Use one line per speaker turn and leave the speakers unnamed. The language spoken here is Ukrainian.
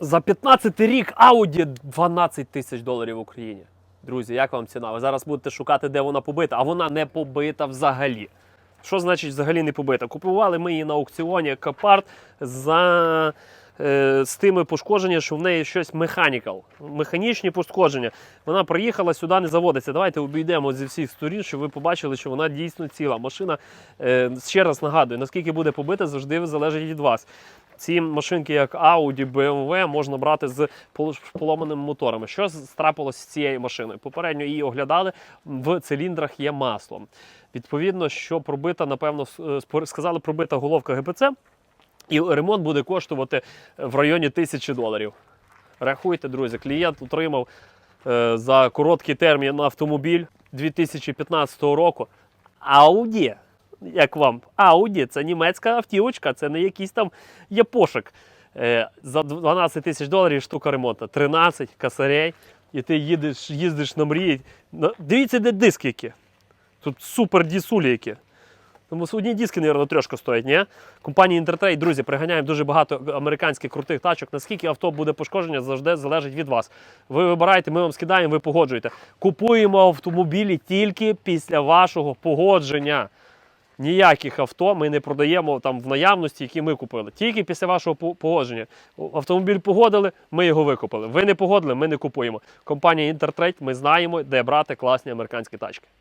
За 15 рік Audi 12 тисяч доларів в Україні. Друзі, як вам ціна? Ви зараз будете шукати, де вона побита, а вона не побита взагалі. Що значить взагалі не побита? Купували ми її на аукціоні Капарт за е, з тими пошкодженнями, що в неї щось механікал, механічні пошкодження. Вона приїхала сюди, не заводиться. Давайте обійдемо зі всіх сторін, щоб ви побачили, що вона дійсно ціла. Машина е, ще раз нагадую, наскільки буде побита, завжди залежить від вас. Ці машинки, як Audi, BMW, можна брати з пол- поломаними моторами. Що трапилось з цією машиною? Попередньо її оглядали. В циліндрах є масло. Відповідно, що пробита, напевно, е, сказали, пробита головка ГПЦ, і ремонт буде коштувати в районі тисячі доларів. Рахуйте, друзі, клієнт отримав е, за короткий термін автомобіль 2015 року. Audi. Як вам? Audi це німецька автівочка, це не якийсь там япошик. Е, за 12 тисяч доларів штука ремонту. 13 косарей, і ти їдеш, їздиш на мрії. Дивіться, де диски які. Тут супер дісулі які. Тому одні диски, мабуть, трошки стоять, ні? Компанія Intertrade, друзі, приганяємо дуже багато американських крутих тачок. Наскільки авто буде пошкодження, завжди залежить від вас. Ви вибираєте, ми вам скидаємо, ви погоджуєте. Купуємо автомобілі тільки після вашого погодження. Ніяких авто ми не продаємо там в наявності, які ми купили. Тільки після вашого по- погодження. Автомобіль погодили, ми його викупили. Ви не погодили, ми не купуємо. Компанія Інтертрейд, ми знаємо, де брати класні американські тачки.